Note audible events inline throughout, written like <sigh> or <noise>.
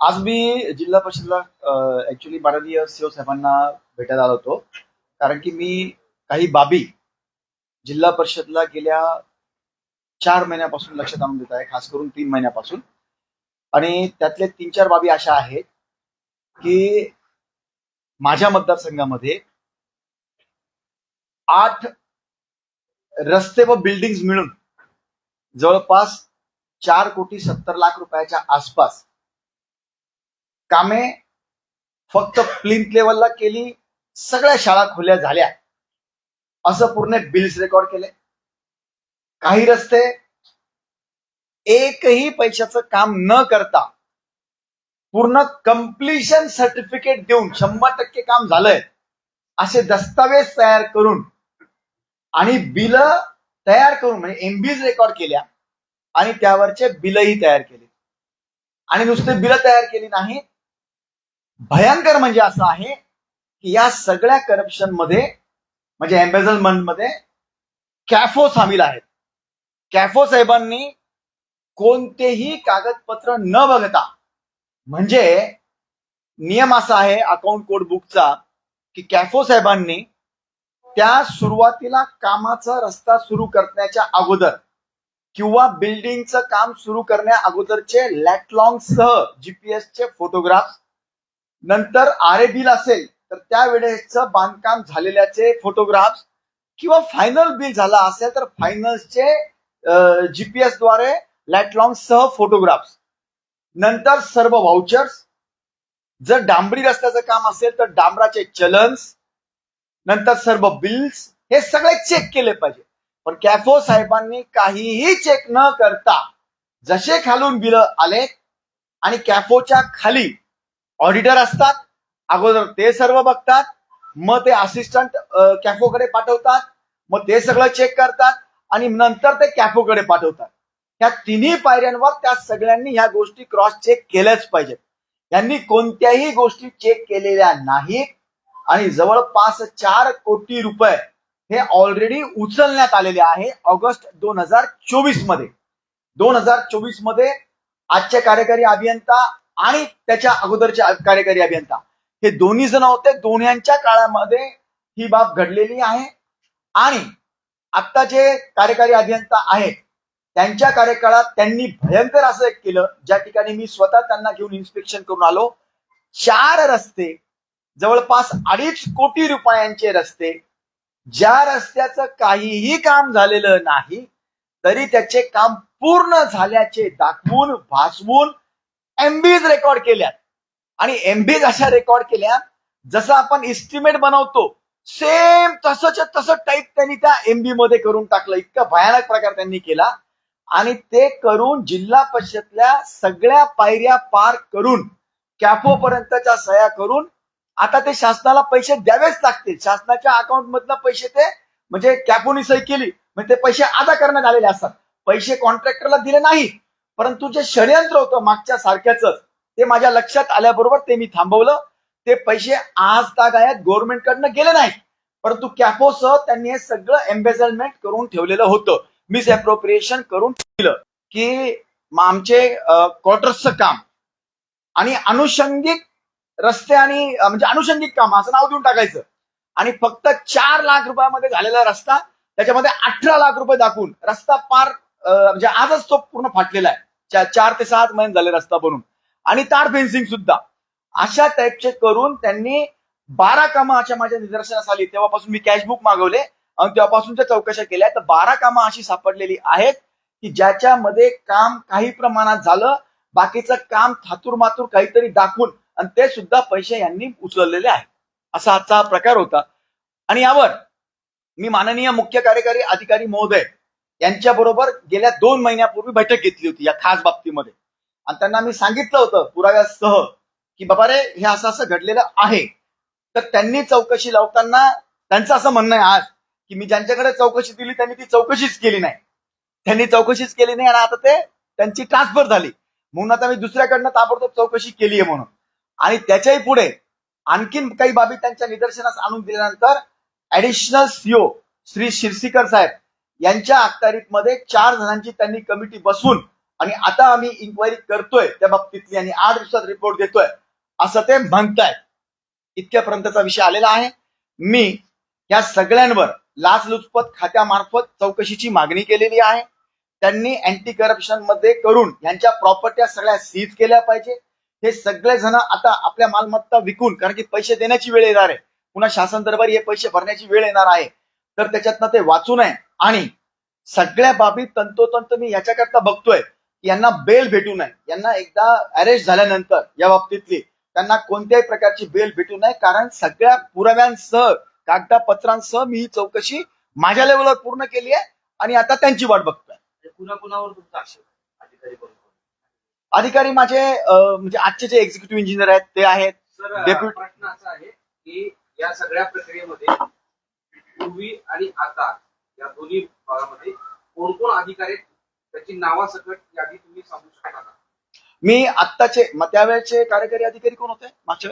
आज मी जिल्हा परिषदला ऍक्च्युली माननीय सीओ साहेबांना भेटायला आलो होतो. कारण की मी काही बाबी जिल्हा परिषदला गेल्या चार महिन्यापासून लक्षात आणून देत आहे खास करून तीन महिन्यापासून. आणि त्यातले तीन चार बाबी अशा आहेत की माझ्या मतदारसंघामध्ये आठ रस्ते व बिल्डिंग मिळून जवळपास चार कोटी सत्तर लाख रुपयाच्या आसपास कामे फक्त प्लिंथ लेवलला केली सगळ्या शाळा खुल्या झाल्या. असं पूर्ण बिल्स रेकॉर्ड केले. काही रस्ते एकही पैशाचं काम न करता पूर्ण कम्प्लिशन सर्टिफिकेट देऊन शंभर टक्के काम झालंय. असे दस्तावेज तयार करून आणि बिल तयार करून म्हणजे एमबीज रेकॉर्ड केल्या आणि त्यावरचे बिलही तयार केले. आणि नुसते बिल तयार केली नाही भयंकर म्हणजे असं आहे की या सगळ्या करप्शनमध्ये म्हणजे एम्बेझलमेंटमध्ये कॅफो सामील आहेत. कॅफो साहेबांनी कोणतेही कागदपत्र न बघता म्हणजे नियम असा आहे अकाउंट कोड बुकचा की कॅफो साहेबांनी त्या सुरुवातीला कामाचा रस्ता सुरू करण्याच्या अगोदर किंवा बिल्डिंगचं काम सुरू करण्या अगोदरचे लॅटलॉंग सह जीपीएसचे फोटोग्राफ नंतर आर ए बिल असेल तर त्यावेळेच बांधकाम झालेल्याचे फोटोग्राफ्स किंवा फायनल बिल झाला असेल तर फायनलचे जीपीएसद्वारे लॅटलॉंग सह फोटोग्राफ्स नंतर सर्व व्हाउचर्स जर डांबरी रस्त्याचं काम असेल तर डांबराचे चलन्स. नंतर सर्व बिल्स हे सगळे चेक केले पाहिजे. पण कॅफो साहेबांनी काहीही चेक न करता जसे खालून बिल आले आणि कॅफोच्या खाली ऑडिटर असतात अगोदर ते सर्व बघतात मग ते असिस्टंट कॅफोकडे पाठवतात मग ते सगळं चेक करतात आणि नंतर ते कॅफोकडे पाठवतात. या तिन्ही पायऱ्यांवर त्या सगळ्यांनी ह्या गोष्टी क्रॉस चेक केल्याच पाहिजेत. यांनी कोणत्याही गोष्टी चेक केलेल्या नाहीत आणि जवळपास चार कोटी रुपये हे ऑलरेडी उचलण्यात आलेले आहे ऑगस्ट दोन हजार चोवीसमध्ये. दोन हजार चोवीसमध्ये आजचे कार्यकारी अभियंता आणि त्याच्या अगोदरचे कार्यकारी अभियंता. हे दोन्ही जण होते. दोन्हीच्या काळामध्ये ही बाब घडलेली आहे. आणि आता जे कार्यकारी अभियंता आहेत त्यांच्या कार्यकाळात त्यांनी भयंकर असं एक केलं. ज्या ठिकाणी मी स्वतः त्यांना घेऊन इन्स्पेक्शन करून आलो. चार रस्ते जवळपास अडीच कोटी रुपयांचे रस्ते ज्या रस्त्याचं काहीही काम झालेलं नाही तरी त्याचे काम पूर्ण झाल्याचे दाखवून भासवून एमबीज रेकॉर्ड केल्यात. आणि एमबीज अशा रेकॉर्ड केल्या जसं आपण इस्टिमेट बनवतो सेम तसंच तसं टाईप त्यांनी त्या एमबी मध्ये करून टाकलं. इतका भयानक प्रकार त्यांनी केला. आणि ते करून जिल्हा परिषदल्या सगळ्या पायऱ्या पार करून कॅफो पर्यंतच्या सह्या करून आता ते शासनाला पैसे द्यावेच लागतील. शासनाच्या अकाउंट मधनं पैसे ते म्हणजे कॅफोनी सही केली. म्हणजे ते पैसे अदा करण्यात आलेले असतात. पैसे कॉन्ट्रॅक्टरला दिले नाही. परंतु जे षडयंत्र होतं मागच्या सारख्याच ते माझ्या लक्षात आल्याबरोबर ते मी थांबवलं. ते पैसे आज तागायत गव्हर्नमेंटकडनं गेले नाहीत. परंतु कॅपोसह त्यांनी हे सगळं एम्बेझलमेंट करून ठेवलेलं होतं. मिस अप्रोप्रिएशन करून दिलं की आमचे क्वार्टर्सचं काम आणि अनुषंगिक रस्ते आणि म्हणजे अनुषंगिक काम असं नाव देऊन टाकायचं. आणि फक्त चार लाख रुपयामध्ये झालेला रस्ता त्याच्यामध्ये अठरा लाख रुपये दाखवून रस्ता पार म्हणजे आजच तो पूर्ण फाटलेला आहे. चार ते सात महिने झाले रस्ता बनून. आणि तार फेन्सिंग सुद्धा. अशा टाईपचे करून त्यांनी बारा कामं अशा माझ्या निदर्शनास आली. तेव्हापासून मी कॅशबुक मागवले आणि तेव्हापासून त्या चौकशा केल्या. तर बारा कामं अशी सापडलेली आहेत की ज्याच्यामध्ये काम काही प्रमाणात झालं. बाकीचं काम थातूर मातूर काहीतरी दाखवून आणि ते सुद्धा पैसे यांनी उचललेले आहेत. असा आजचा प्रकार होता. आणि यावर मी माननीय मुख्य कार्यकारी अधिकारी महोदय यांच्या बरोबर गेल्या दोन महिन्यापूर्वी बैठक घेतली होती या खास बाबतीमध्ये. आणि त्यांना मी सांगितलं होतं पुराव्यासह की बाबा रे हे असं असं घडलेलं आहे. तर त्यांनी चौकशी लावताना त्यांचं असं म्हणणं आहे आज की मी ज्यांच्याकडे चौकशी दिली त्यांनी ती चौकशीच केली नाही. त्यांनी चौकशीच केली नाही आणि आता ते त्यांची ट्रान्सफर झाली. म्हणून आता मी दुसऱ्याकडनं ताबडतोब चौकशी केली आहे म्हणून. आणि त्याच्याही पुढे आणखीन काही बाबी त्यांच्या निदर्शनास आणून दिल्यानंतर ऍडिशनल सीओ श्री शिरसीकर साहेब यांच्या अखत्यारीत मध्ये चार जणांची त्यांनी कमिटी बसवून आणि आता आम्ही इन्क्वायरी करतोय त्या बाबतीतली आणि आठ दिवसात रिपोर्ट देतोय असं ते म्हणतायत. इतक्यापर्यंतचा विषय आलेला आहे. मी या सगळ्यांवर लाचलुचपत खात्यामार्फत चौकशीची मागणी केलेली आहे. त्यांनी अँटी करप्शनमध्ये करून यांच्या प्रॉपर्ट्या सगळ्या सीज केल्या पाहिजे. हे सगळे जण आता आपल्या मालमत्ता विकून कारण की पैसे देण्याची वेळ येणार आहे. पुन्हा शासन दरबारी हे पैसे भरण्याची वेळ येणार आहे. तर त्याच्यातनं ते वाचू नये. आणि सगळ्या बाबी तंतोतंत मी याच्याकरता बघतोय. यांना बेल भेटू नये. यांना एकदा अरेस्ट झाल्यानंतर या बाबतीतली त्यांना कोणत्याही प्रकारची बेल भेटू नये. कारण सगळ्या पुराव्यांसह कागदापत्रांसह मी ही चौकशी माझ्या लेवलवर पूर्ण केली आहे आणि आता त्यांची वाट बघतोय. आहे? अधिकारी माझे म्हणजे आजचे जे एक्झिक्युटिव्ह इंजिनियर आहेत ते आहेत. Deputy- प्रश्न असा आहे की या सगळ्या प्रक्रियेमध्ये पूर्वी आणि आता या दोन्ही भागामध्ये कोण कोण अधिकारी आहेत? त्याची नावासकट यादी तुम्ही सांगू शकता का? मी आत्ताचे मग त्यावेळेचे कार्यकारी अधिकारी कोण होते? मागच्या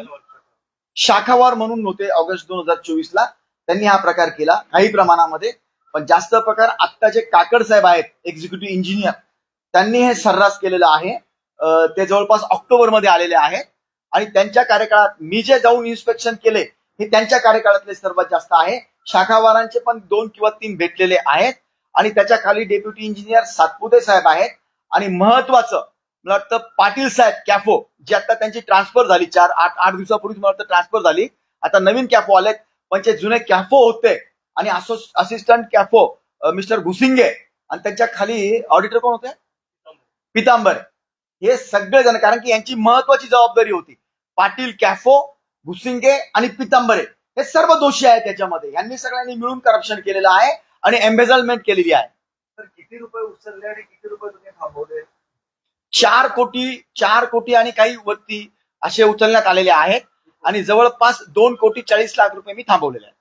शाखावार म्हणून होते ऑगस्ट दोन हजार चोवीस ला त्यांनी हा प्रकार केला काही प्रमाणामध्ये. पण जास्त प्रकार आत्ता जे काकड साहेब आहेत एक्झिक्युटिव्ह इंजिनियर त्यांनी हे सर्रास केलेलं आहे. ते जवळपास ऑक्टोबरमध्ये आलेले आहेत. आणि त्यांच्या कार्यकाळात मी जे जाऊन इन्स्पेक्शन केले हे त्यांच्या कार्यकाळातले सर्वात जास्त आहे. शाखावारांचे पण दोन किंवा तीन भेटलेले आहेत आणि त्याच्याखाली डेप्युटी इंजिनियर सातपुते साहेब आहेत. आणि महत्वाचं मला वाटतं पाटील साहेब कॅफो जी आता त्यांची ट्रान्सफर झाली चार आठ आठ दिवसापूर्वी मला वाटतं ट्रान्सफर झाली. आता नवीन कॅफो आलेत पण जे जुने कॅफो होते. आणि असिस्टंट कॅफो मिस्टर घुसिंगे आणि त्यांच्या खाली ऑडिटर कोण होते? पितांबर. हे सगळेजण कारण की यांची महत्वाची जबाबदारी होती. पाटील कॅफो घुसिंगे आणि पितांबरे. हे सर्व दोषी आहेत त्याच्यामध्ये यांनी सगळ्यांनी मिळून करप्शन केलेलं आहे आणि एम्बेझलमेंट केलेली आहे. तर किती रुपये उचलले आणि किती रुपये तुम्ही थांबवले? चार कोटी चार कोटी आणि काही वरती असे उचलण्यात आलेले आहेत आणि जवळपास दोन कोटी चाळीस लाख रुपये मी थांबवलेले आहेत.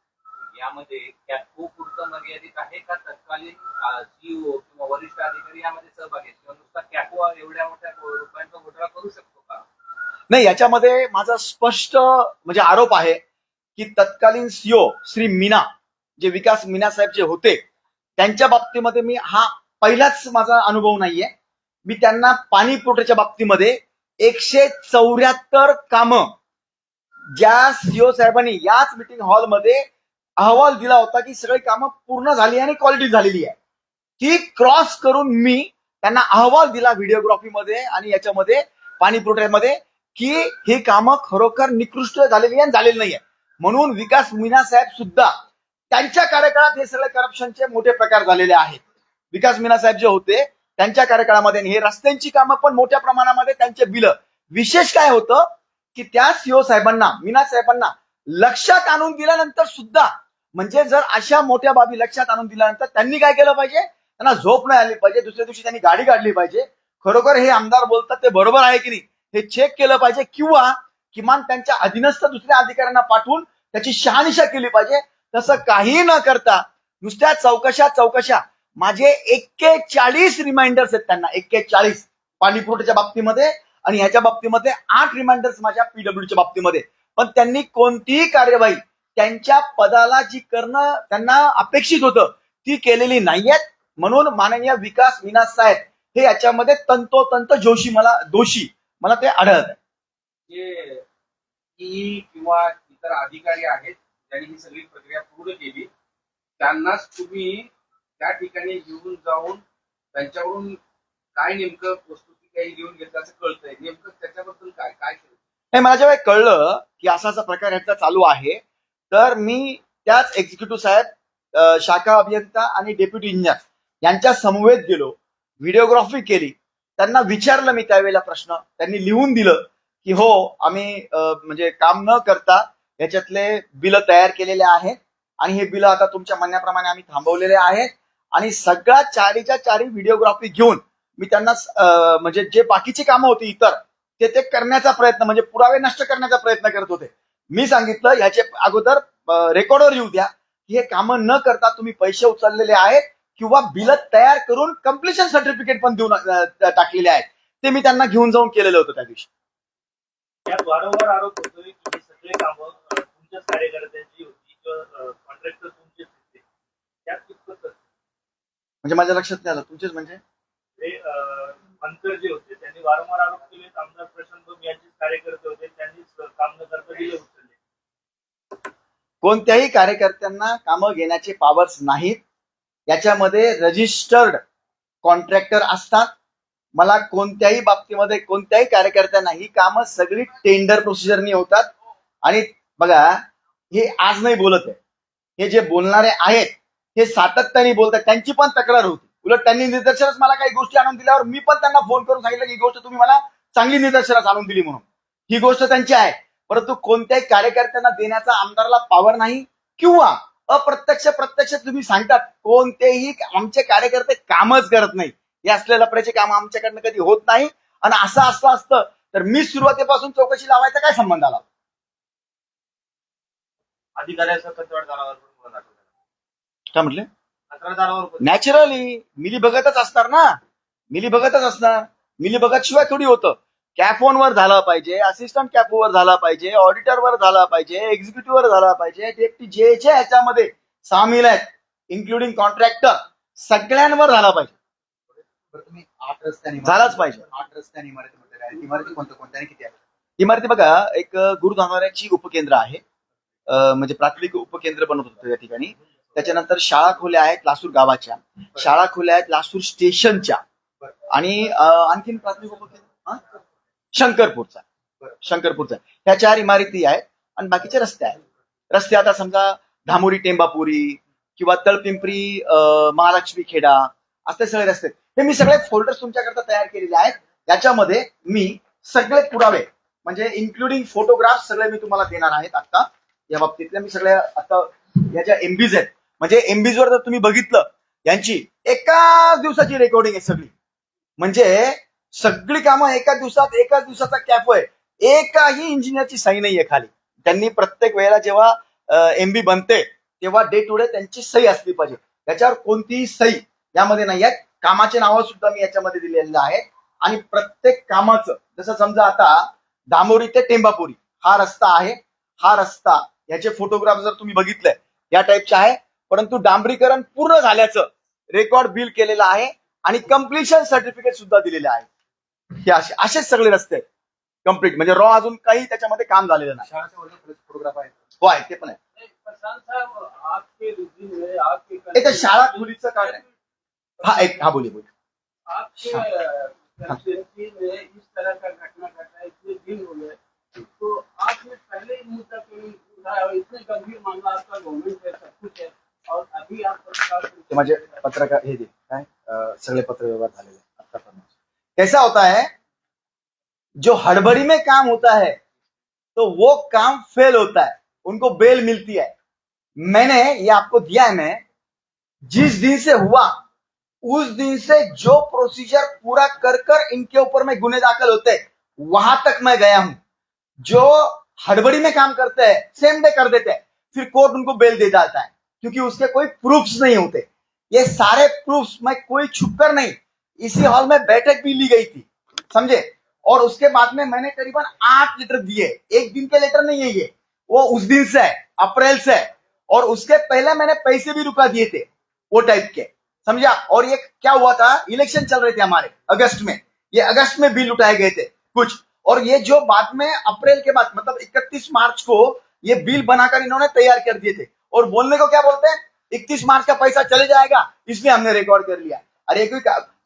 यामध्ये कॅपो पुरतं मर्यादित आहे का? तत्कालीन सीईओ किंवा वरिष्ठ अधिकारी यामध्ये सहभागी किंवा नुसता कॅपो एवढ्या मोठ्या रुपयांचा घोटाळा करू शकतो का? नाही याच्यामध्ये माझा स्पष्ट म्हणजे आरोप आहे की तत्कालीन सीओ श्री मीना जे विकास मीना साहेब जे होते त्यांच्या बाबतीमध्ये मी हा पहिलाच माझा अनुभव नाहीये. मी त्यांना पाणी पुरवठ्याच्या बाबतीमध्ये एकशे चौऱ्याहत्तर कामं ज्या सीओ साहेबांनी याच मिटिंग हॉलमध्ये अहवाल दिला होता की सगळी कामं पूर्ण झाली आणि क्वालिटी झालेली आहे. ती क्रॉस करून मी त्यांना अहवाल दिला व्हिडिओग्राफीमध्ये आणि याच्यामध्ये पाणी पुरवठ्यामध्ये की ही कामं खरोखर निकृष्ट झालेली आहे आणि झालेली नाहीये. म्हणून विकास मीना साहेब सुद्धा त्यांच्या कार्यकाळात हे सगळे करप्शनचे मोठे प्रकार झालेले आहेत. विकास मीना साहेब जे होते त्यांच्या कार्यकाळामध्ये हे रस्त्यांची कामं पण मोठ्या प्रमाणामध्ये त्यांचे बिल. विशेष काय होतं की त्या सीओ साहेबांना मीना साहेबांना लक्षात आणून दिल्यानंतर सुद्धा म्हणजे जर अशा मोठ्या बाबी लक्षात आणून दिल्यानंतर त्यांनी काय केलं पाहिजे? त्यांना झोप नाही आली पाहिजे. दुसऱ्या दिवशी त्यांनी गाडी काढली पाहिजे. खरोखर हे आमदार बोलतात ते बरोबर आहे की नाही? हे चेक केलं पाहिजे किंवा किमान त्यांच्या अधीनस्थ दुसऱ्या अधिकाऱ्यांना पाठवून त्याची शहानिशा केली पाहिजे. तसं काही न करता नुसत्या चौकशा चौकशा. माझे एक्केचाळीस रिमाइंडर्स आहेत त्यांना एक्केचाळीस पाणी पुरवठ्याच्या बाबतीमध्ये आणि ह्याच्या बाबतीमध्ये आठ रिमाइंडर्स माझ्या पीडब्ल्यूच्या बाबतीमध्ये. पण त्यांनी कोणतीही कार्यवाही त्यांच्या पदाला जी करणं त्यांना अपेक्षित होतं ती केलेली नाहीयेत. म्हणून माननीय विकास विनास साहेब हे याच्यामध्ये तंतोतंत जोशी मला दोषी. मला ते आढळत आहे जे किंवा इतर अधिकारी आहेत ज्यांनी ही सगळी प्रक्रिया पूर्ण केली त्यांनाच तुम्ही त्या ठिकाणी घेऊन जाऊन त्यांच्याकडून काय नेमकं प्रस्तुती काही घेऊन घेतलं कळतंय. नेमकं त्याच्याबद्दल काय काय केलं? हे मला जेव्हा कळलं की असा असा प्रकार ह्याचा चालू आहे तर मी त्याच एक्झिक्युटिव्ह साहेब शाखा अभियंता आणि डेप्युटी इंजिनियर यांच्या समवेत गेलो व्हिडिओग्राफी केली. त्यांना विचारलं मी त्यावेळेला प्रश्न त्यांनी लिहून दिलं की हो आम्ही म्हणजे काम न करता याच्यातले बिल तयार केलेले आहेत आणि हे बिल आता तुमच्या म्हणण्याप्रमाणे आम्ही थांबवलेले आहेत. आणि सगळ्या चारीच्या चारी व्हिडिओग्राफी घेऊन मी त्यांना म्हणजे जे बाकीची कामं होती इतर ते ते करण्याचा प्रयत्न म्हणजे पुरावे नष्ट करण्याचा प्रयत्न करत होते. मी सांगितलं याचे अगोदर रेकॉर्डवर येऊ द्या की हे कामं न करता तुम्ही पैसे उचललेले आहेत किंवा बिल तयार करून कम्प्लिशन सर्टिफिकेट पण देऊन टाकलेले आहेत. ते मी त्यांना घेऊन जाऊन केलेलं होतं त्या दिवशी. यात वारंवार आरोप होतोय की हे सगळे कामं अ, तुमच्याच कार्यकर्त्यांची होती किंवा कॉन्ट्रॅक्टर तुमचेच होते. त्यात कितपत? म्हणजे माझ्या लक्षात नाही आलं. तुमचेच म्हणजे? हे, अ, बनकर जे होते त्यांनी वारंवार आरोप केले. आमदार प्रशांत बम यांचेच कार्यकर्ते होते. त्यांनीच काम न करता दिले उचलले. कोणत्याही कार्यकर्त्यांना कामं घेण्याचे पॉवर्स नाहीत. याच्यामध्ये रजिस्टर्ड कॉन्ट्रॅक्टर असतात. मला कोणत्याही बाबतीमध्ये कोणत्याही कार्यकर्त्यांना ही कामं सगळी टेंडर प्रोसिजरनी होतात. आणि बघा हे आज नाही बोलत आहे. हे जे बोलणारे आहेत हे सातत्याने बोलतात. त्यांची पण तक्रार होती. उलट त्यांनी निदर्शनास मला काही गोष्टी आणून दिल्यावर मी पण त्यांना फोन करून सांगितलं की ही गोष्ट तुम्ही मला चांगली निदर्शनास आणून दिली म्हणून. ही गोष्ट त्यांची आहे. परंतु कोणत्याही कार्यकर्त्यांना देण्याचा आमदाराला पॉवर नाही किंवा अप्रत्यक्ष प्रत्यक्ष तुम्ही सांगतात कोणतेही आमचे कार्यकर्ते कामच करत नाही हे असलेल्या लफड्याचे काम आमच्याकडनं कधी होत नाही. आणि असं असं असतं तर मी सुरुवातीपासून चौकशी लावायचा काय संबंध आला? अधिकाऱ्याचा कंत्राटदारावर पण गुन्हा दाखल झाला. काय म्हटले? कंत्राटदारावर पण. नॅचरली मिली बघतच असणार ना. मिली बघतच असणार. मिली बघत शिवाय थोडी होतं. कॅफोन वर झाला पाहिजे असिस्टंट कॅफो वर झाला पाहिजे ऑडिटर वर झाला पाहिजे एक्झिक्युटिव्ह वर झाला पाहिजे जे जे ह्याच्यामध्ये सामील आहेत इन्क्लुडिंग कॉन्ट्रॅक्टर सगळ्यांवर झाला पाहिजे बरं, तुम्ही आठ रस्त्याने झालाच पाहिजे. आठ रस्त्याने इमारती इमारती कोणत्या कोणत्या किती आहेत इमारती बघा एक गुरुद्वाराची उपकेंद्र आहे. म्हणजे प्राथमिक उपकेंद्र बनवत होतं या ठिकाणी. त्याच्यानंतर शाळा खोल्या आहेत लासूर गावाच्या. शाळा खोल्या आहेत लासूर स्टेशनच्या. आणि आणखीन प्राथमिक उपकेंद्र? शंकरपूरचा. शंकरपूरचा. ह्या चार इमारती आहेत आणि बाकीचे रस्ते आहेत. रस्ते आता समजा धामोरी टेंबापुरी किंवा तळपिंपरी महालक्ष्मी खेडा असते सगळे रस्ते. आहेत. हे मी सगळे फोल्डर्स तुमच्याकरता तयार केलेले आहेत. याच्यामध्ये मी सगळे पुरावे म्हणजे इन्क्लुडिंग फोटोग्राफ सगळे मी तुम्हाला देणार आहेत आता या बाबतीतल्या मी सगळ्या आता या ज्या एमबीज आहेत म्हणजे एमबीज वर जर तुम्ही बघितलं यांची एकाच दिवसाची रेकॉर्डिंग आहे सगळी. म्हणजे सगळी कामं एका दिवसात एकाच दिवसाचा कॅप आहे. एकाही इंजिनियरची सही नाहीये खाली. त्यांनी प्रत्येक वेळेला जेव्हा एमबी बनते तेव्हा डे टू डे त्यांची सही असली पाहिजे. त्याच्यावर कोणतीही सही यामध्ये नाही आहेत. कामाचे नावं सुद्धा मी याच्यामध्ये दिलेले आहेत. आणि प्रत्येक कामाचं जसं समजा आता दामोरी ते टेंबापुरी हा रस्ता आहे. हा रस्ता याचे फोटोग्राफ जर तुम्ही बघितले या टाईपचे आहे. परंतु डांबरीकरण पूर्ण झाल्याचं रेकॉर्ड बिल केलेलं आहे आणि कम्प्लिशन सर्टिफिकेट सुद्धा दिलेले आहे. हे असे असेच सगळे रस्ते आहेत. कंप्लीट म्हणजे रॉ अजून काही त्याच्यामध्ये काम झालेलं नाही. फोटोग्राफ आहेत. हो आहे ते पण आहे. शाळा खोलीचं काय हा एक हा बोली बोली आपके कंस्टिट्यूंसी में इस तरह का घटना घटा है इतने दिन हो गए तो आपने पहले ही मुद्दा क्यों नहीं उठाया और इतने गंभीर मामला आपका गवर्नमेंट है सब कुछ है और अभी आप पत्रकार ते माझे पत्रकार हे दे काय अं, सगळे पत्र व्यवहार झालेले आहेत आतापर्यंत कैसा होता है? जो हड़बड़ी में काम होता है तो वो काम फेल होता है उनको बेल मिलती है। मैंने ये आपको दिया है मैं जिस दिन से हुआ उस दिन से जो प्रोसीजर पूरा कर कर इनके ऊपर में गुने दाखिल होते वहाँ तक मैं गया हूँ। जो हड़बड़ी में काम करते हैं सेम डे कर देते हैं, फिर कोर्ट उनको बेल दे जाता है, क्योंकि उसके कोई प्रूफ्स नहीं होते। ये सारे प्रूफ्स मैं कोई छुप कर नहीं, इसी हॉल में बैठक भी ली गई थी, समझे? और उसके बाद में मैंने करीबन आठ लेटर दिए, एक दिन के लेटर नहीं है ये, वो उस दिन से है, अप्रैल से है, और उसके पहले मैंने पैसे भी रुका दिए थे, वो टाइप के। समझा? और ये क्या हुआ था? इलेक्शन चल रहे थे हमारे, अगस्त में। ये अगस्त में बिल उठाए गए थे, कुछ। और ये जो बाद में अप्रैल के बाद मतलब 31 मार्च को ये बिल बनाकर इन्होंने तैयार कर दिए थे। और बोलने को क्या बोलते हैं? इकतीस मार्च का पैसा चले जाएगा, इसलिए हमने रिकॉर्ड कर लिया। अरे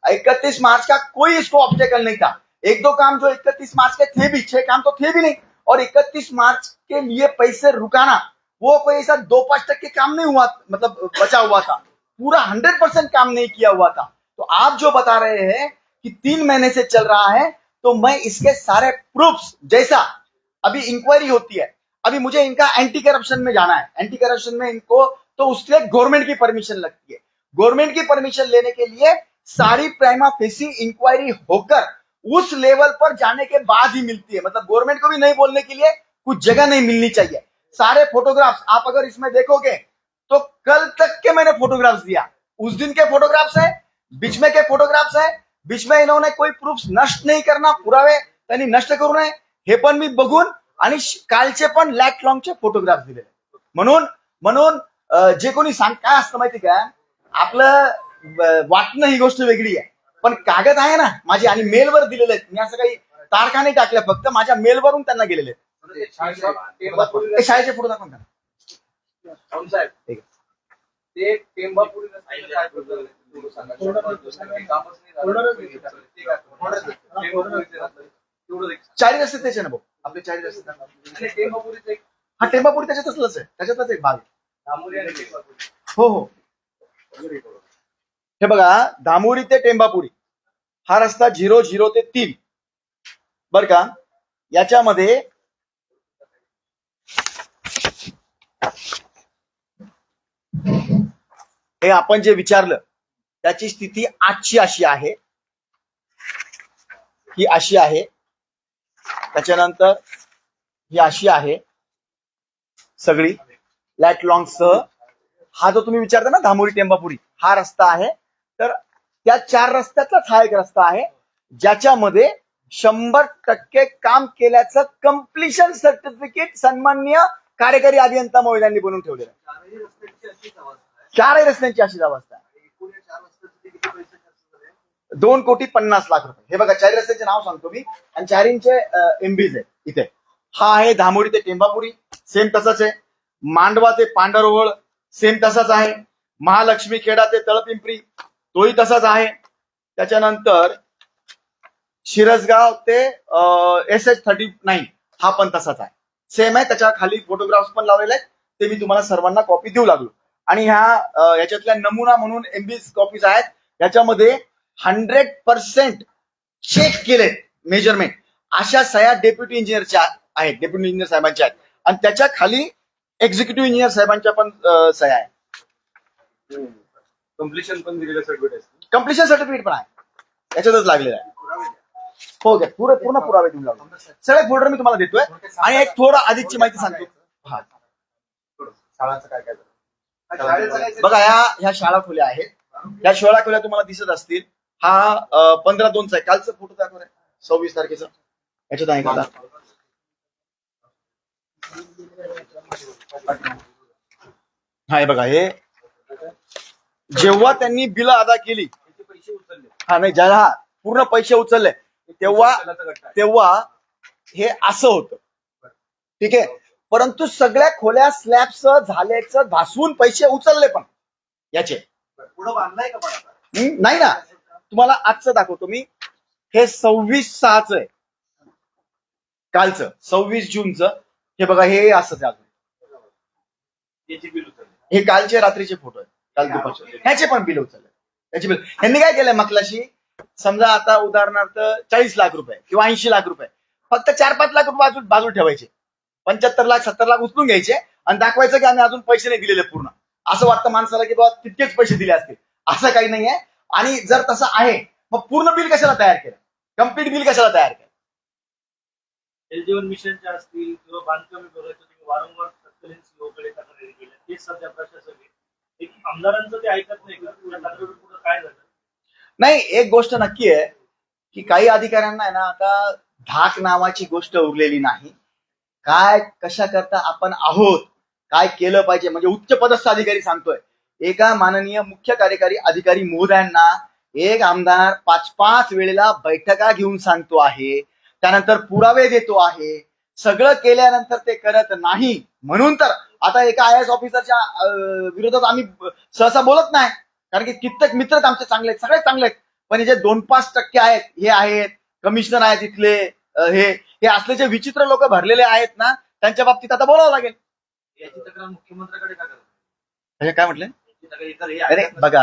इकतीस मार्च का कोई इसको ऑब्जेक्ल नहीं था। एक दो काम जो इकतीस मार्च के थे भी, छह काम तो थे भी नहीं। और इकतीस मार्च के लिए पैसे रुकाना, वो कोई ऐसा दो पाँच तक के काम नहीं हुआ मतलब बचा हुआ था। पूरा हंड्रेड परसेंट काम नहीं किया हुआ था। तो आप जो बता रहे हैं कि तीन महीने से चल रहा है तो मैं इसके सारे प्रूफ्स जैसा अभी इंक्वायरी होती है, अभी मुझे इनका एंटी करप्शन में जाना है। एंटी करप्शन में इनको तो उसके लिए गवर्नमेंट की परमिशन लगती है। गवर्नमेंट की परमिशन लेने के लिए सारी प्राइमा फेसी इंक्वायरी होकर उस लेवल पर जाने के बाद ही मिलती है। मतलब गवर्नमेंट को भी नहीं बोलने के लिए कुछ जगह नहीं मिलनी चाहिए। सारे फोटोग्राफ्स आप अगर इसमें देखोगे तो कल तक के मैंने फोटोग्राफ्स दिया। उस दिन के फोटोग्राफ्स है बीच में के फोटोग्राफ्स है बीच में इन्होंने कोई प्रूफ नष्ट नाही करणार पुरावे त्यांनी नष्ट करू नये। हे पण मी बघून आणि कालचे पण लॅक लॉंगचे फोटोग्राफ दिलेले म्हणून म्हणून जे कोणी सांग काय असतं माहिती का? आपलं वाटणं ही गोष्ट वेगळी आहे. पण कागद आहे ना माझे आणि मेलवर दिलेले आहेत. मी असं काही तारखा नाही टाकल्या फक्त माझ्या मेलवरून त्यांना गेलेले आहेत. ते शाळेच्या पुढे दाखवा ना. साहेब ठीक आहे. ते टेंबापुरी चारी रस्ते त्याचे ना भाऊ. आपले चारी रस्ते हा टेंबापुरी त्याच्यातच आहे. त्याच्यातच एक भाग हो हो. हे बघा धामुरी ते टेंबापुरी. हा रस्ता झिरो झिरो ते तीन. बर का? याच्यामध्ये हे आपण जे विचारलं त्याची स्थिती आजची अशी आहे. ही अशी आहे. त्याच्यानंतर ही अशी आहे. सगळी. लॅट लॉंग सह हा जो तुम्ही विचारता ना धामोरी टेंबापुरी हा रस्ता आहे. तर त्या चार रस्त्यातलाच हा एक रस्ता आहे ज्याच्यामध्ये शंभर टक्के काम केल्याचं कम्प्लिशन सर्टिफिकेट सन्माननीय कार्यकारी अभियंता महोदयांनी बनवून ठेवलेलं आहे. चारही रस्त्यांची अशीच अवस्था आहे. दोन कोटी पन्नास लाख रुपये. हे बघा चारी रस्त्याचे नाव सांगतो मी. आणि चारींचे एमबीज आहेत इथे. हा आहे धामोरी ते टेंबापुरी. सेम तसाच आहे. मांडवा ते पांढरवळ. सेम तसाच आहे. महालक्ष्मी खेडा ते तळपिंपरी. तोही तसाच आहे. त्याच्यानंतर शिरसगाव ते एस एच थर्टी नाईन हा पण तसाच आहे. सेम आहे. त्याच्याखाली फोटोग्राफ्स पण लावलेले आहेत. ते मी तुम्हाला सर्वांना कॉपी देऊ लागलो. आणि ह्या याच्यातल्या नमुना म्हणून एमबीज कॉपीज आहेत. याच्यामध्ये हंड्रेड पर्सेंट चेक केलेत मेजरमेंट अशा सह्या डेप्युटी इंजिनियरच्या आहेत डेप्युटी इंजिनियर साहेबांच्या आहेत. आणि त्याच्याखाली एक्झिक्युटिव्ह इंजिनियर साहेबांच्या पण सह्या आहेत. कम्प्लिशन पण दिलेलं सर्टिफिकेट कम्प्लिशन सर्टिफिकेट पण आहे. याच्यातच लागलेलं आहे. हो घ्या. पूर्ण पूर्ण पुरावे देऊन लागलो सगळे फोल्डर मी तुम्हाला देतोय. आणि एक थोडं अधिकची माहिती सांगतो. हा. शाळांचं काय काय बघा ह्या ह्या शाळा खुल्या आहेत. ह्या शाळा खुल्या तुम्हाला दिसत असतील. हा पंधरा दोनचा आहे. कालचा फोटो दाखव रे. सव्वीस तारखेचा. याच्यात आहे का? हा हे बघा हे. जेव्हा त्यांनी बिल अदा केली त्याचे पैसे उचलले हा नाही ज्याला हा पूर्ण पैसे उचलले तेव्हा. तेव्हा हे असं होतं. ठीक आहे? परंतु सगळ्या खोल्या स्लॅबच झाल्याचं भासवून पैसे उचलले पण. याचे. नाही ना. तुम्हाला आजचं दाखवतो मी. हे सव्वीस सहाच आहे. कालचं. सव्वीस जूनचं. हे बघा हे असंच आहे अजून. हे कालचे रात्रीचे फोटो आहेत. काल दुपारचे. ह्याचे पण बिल उचलले. ह्याचे बिल. यांनी काय केलंय मकलाशी? समजा आता उदाहरणार्थ चाळीस लाख रुपये किंवा ऐंशी लाख रुपये. फक्त चार पाच लाख रुपये बाजू बाजू ठेवायचे. पंच्याहत्तर लाख सत्तर लाख उचलून घ्यायचे आणि दाखवायचं की आम्ही अजून पैसे नाही दिलेले पूर्ण. असं वाटतं माणसाला की बाबा तितकेच पैसे दिले असतील असं काही नाहीये. आणि जर तसं आहे मग पूर्ण बिल कशाला तयार केलं? कंप्लीट बिल कशाला तयार केलं? जलजीवन मिशनच्या असतील किंवा बांधकाम विभागाच्या वारंवार तत्कालीन सीओकडे तक्रारी केल्या तेच सध्या प्रशासक एक आमदारांचं ते ऐकत नाही का? पुढे काय झालं? नाही एक गोष्ट नक्की आहे की काही अधिकाऱ्यांना आहे ना आता धाक नावाची गोष्ट उरलेली नाही. काय कशा करता आपण आहोत? काय केलं पाहिजे? म्हणजे उच्च पदस्थ अधिकारी सांगतोय. एका माननीय मुख्य कार्यकारी अधिकारी महोदयांना एक आमदार पाच पाच वेळेला बैठका घेऊन सांगतो आहे. त्यानंतर पुरावे देतो आहे. सगळं केल्यानंतर ते करत नाही. म्हणून तर आता एका आय एस ऑफिसरच्या विरोधात आम्ही सहसा बोलत नाही. कारण की कित्येक मित्रच आमचे चांगले आहेत सगळे चांगले आहेत. पण हे जे दोन पाच टक्के आहेत हे आहेत. कमिशनर आहेत इथले हे हे असले जे विचित्र लोक भरलेले आहेत ना त्यांच्या बाबतीत आता बोलावं लागेल. याची तक्रार मुख्यमंत्र्याकडे का म्हणजे काय म्हटलं? हे अरे बघा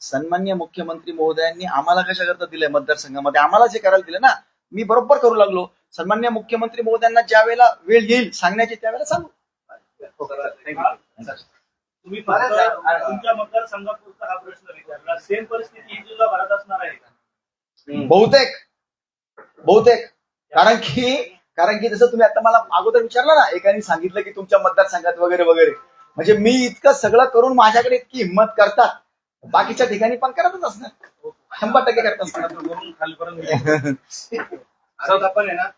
सन्मान्य मुख्यमंत्री महोदयांनी आम्हाला कशा करता दिलंय मतदारसंघामध्ये आम्हाला जे करायला दिलं ना मी बरोबर करू लागलो. सन्मान्य मुख्यमंत्री महोदयांना ज्या वेळेला वेळ येईल सांगण्याची त्यावेळेला सांगू. तुम्ही फक्त तुमच्या मतदारसंघापुरता हा प्रश्न विचारला. सेम परिस्थिती जिल्हा भरात असणार आहे का? बहुतेक. बहुतेक. कारण की कारण की जसं तुम्ही आता मला अगोदर विचारलं ना एकाने सांगितलं की तुमच्या मतदारसंघात वगैरे वगैरे. म्हणजे मी इतकं सगळं करून माझ्याकडे इतकी हिंमत करतात. बाकीच्या ठिकाणी पण करतच असणार. शंभर टक्के करत असणार. <laughs> आपण आहे ना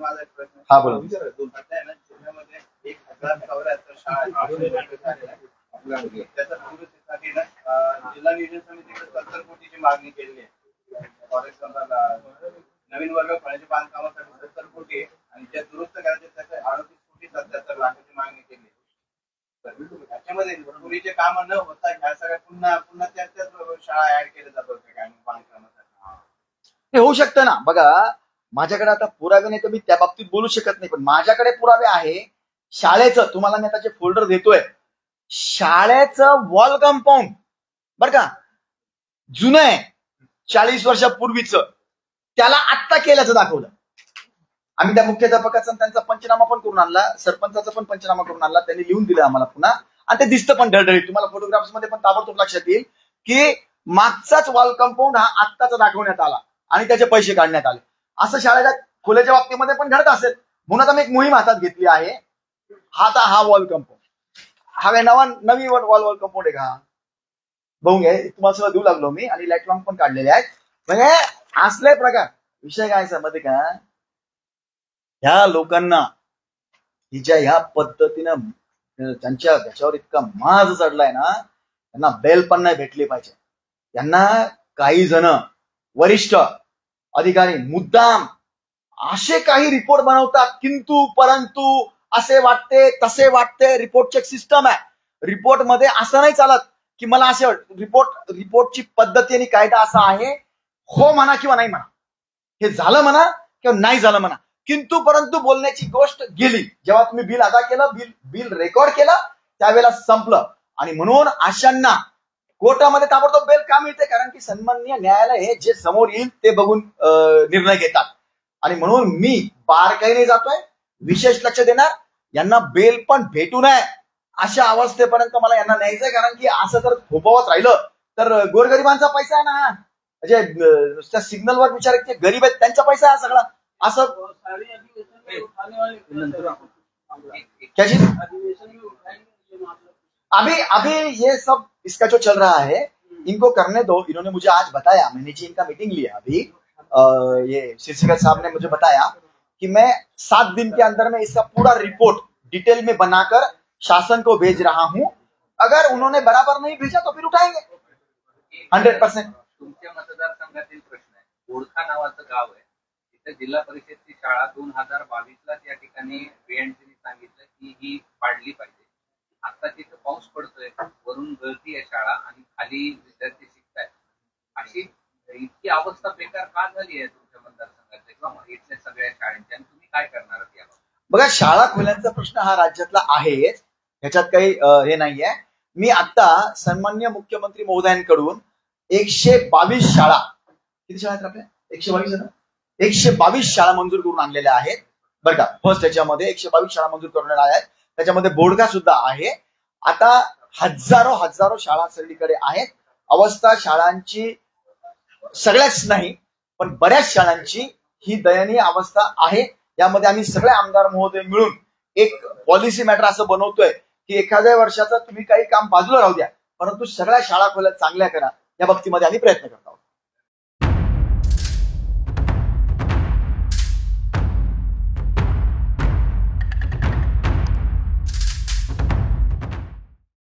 माझा एक प्रश्न हा, बोला. विचारा, दोन आता आहे ना जिल्ह्यामध्ये एक हजार चौऱ्याहत्तर जिल्हा नियोजन समितीकडे सत्तर कोटीची मागणी केलेली आहे? फॉरेस्ट नवीन वर्ग फळाच्या बांधकामासाठी सत्तर कोटी आणि ज्या दुरुस्त करायचे त्याचे अडतीस कोटी सत्याहत्तर लाखाची मागणी केली. त्याच्यामध्ये पूर्वीचे काम न होता ह्या सगळ्या पुन्हा पुन्हा त्याच त्याच शाळा ऍड केल्या जात होत्या काय बांधकामासाठी. होऊ शकतं ना. बघा माझ्याकडे आता पुरावे नाही तर मी त्या बाबतीत बोलू शकत नाही पण माझ्याकडे पुरावे आहे. शाळेचं तुम्हाला मी आता जे फोल्डर देतोय शाळेचं वॉल कंपाऊंड बर का? जुनं आहे. चाळीस वर्षापूर्वीच. त्याला आत्ता केल्याचं दाखवलं. आम्ही त्या मुख्याध्यापकाचा आणि त्यांचा पंचनामा पण करून आणला. सरपंचाचा पण पंचनामा करून आणला. त्यांनी लिहून दिलं आम्हाला पुन्हा. आणि ते दिसतं पण ढळढळीत. तुम्हाला फोटोग्राफ्समध्ये पण ताबडतोब लक्षात येईल की मागचाच वॉल कंपाऊंड हा आत्ताचा दाखवण्यात आला. आणि त्याचे पैसे काढण्यात आले. असं शाळेच्या खोल्याच्या बाबतीमध्ये पण घडत असेल. म्हणून आता मी एक मोहीम हातात घेतली आहे. हा आता हा वॉल कंपाऊंड हा काय नवा नवी वॉल वॉल कंपाऊंड आहे का? बघून घ्या. तुम्हाला सगळं देऊ लागलो मी. आणि लाइट लॉंग पण काढलेले आहेत. म्हणजे असलाय प्रकार. विषय काय समजते का? ह्या लोकांना हिच्या ह्या पद्धतीनं त्यांच्या घशावर इतका माज चढलाय ना त्यांना बेल पण नाही भेटली पाहिजे. त्यांना काही जण वरिष्ठ अधिकारी मुद्दाम असे काही रिपोर्ट बनवतात किंतु परंतु असे वाटते तसे वाटते रिपोर्ट चेक सिस्टम आहे. रिपोर्टमध्ये असं नाही चालत की मला असे रिपोर्ट रिपोर्टची पद्धती आणि कायदा असा आहे हो म्हणा किंवा नाही म्हणा. हे झालं म्हणा किंवा नाही झालं म्हणा. किंतु परंतु बोलण्याची गोष्ट गेली. जेव्हा तुम्ही बिल अदा केलं बिल बिल रेकॉर्ड केलं त्यावेळेला संपलं. आणि म्हणून अशांना कोर्टामध्ये ताबडतोब बेल का मिळते? कारण की सन्माननीय न्यायालय हे जे समोर येईल ते बघून निर्णय घेतात. आणि म्हणून मी बारकाईने जातोय. विशेष लक्ष देणार. यांना बेल पण भेटू नये अशा अवस्थेपर्यंत मला यांना न्यायचंय. कारण की असं जर थोपवत राहिलं तर गोरगरिबांचा पैसा आहे ना. हा म्हणजे अं, नुसत्या सिग्नलवर विचार गरीब आहेत त्यांचा पैसा हा सगळा. असं मामला अभी अभी ये सब इसका जो चल रहा है इनको करने दो। इन्होंने मुझे आज बताया मैंने जी इनका मीटिंग लिया अभी। अ, ये शीर्षिका साहब ने मुझे बताया कि मैं सात दिन के अंदर में इसका पूरा रिपोर्ट डिटेल में बनाकर शासन को भेज रहा हूँ। अगर उन्होंने बराबर नहीं भेजा तो फिर उठाएँगे। हंड्रेड परसेंट तुमच्या मतदारसंघातील प्रश्न आहे. ओळखा नावाचं गाव आहे. तिथे जिल्हा परिषदची शाळा दोन हजार बावीस ला त्या ठिकाणी बीएनसीने सांगितलं की ही पाडली पाहिजे. आता तिथं पाऊस पडतोय. वरून गळती आहे शाळा आणि खाली विद्यार्थी शिकतायत. अशी इतकी अवस्था बेकार का झाली आहे तुमच्या मतदारसंघाचे किंवा इथल्या सगळ्या शाळांची? आणि तुम्ही काय करणार बघा शाळा खोल्यांचा प्रश्न हा राज्यातला आहेच. ह्याच्यात काही हे नाहीये. मी आता सन्मान्य मुख्यमंत्री महोदयांकडून एकशे बावीस शाळा. किती शाळा आहेत आपल्या? एकशे बावीस एकशे बावीस शाळा मंजूर करून आणलेल्या आहेत. बरं का? फर्स्ट त्याच्यामध्ये एकशे बावीस शाळा मंजूर करून आल्या आहेत. त्याच्यामध्ये बोडका सुद्धा आहे. आता हजारो हजारो शाळा सगळीकडे आहेत. अवस्था शाळांची सगळ्याच नाही पण बऱ्याच शाळांची ही दयनीय अवस्था आहे. यामध्ये आम्ही सगळे आमदार महोदय मिळून एक पॉलिसी मॅटर असं बनवतोय की एखाद्या वर्षाचं तुम्ही काही काम बाजूला राहू द्या परंतु सगळ्या शाळा खोल्या चांगल्या करा. या बाबतीमध्ये आम्ही प्रयत्न करतो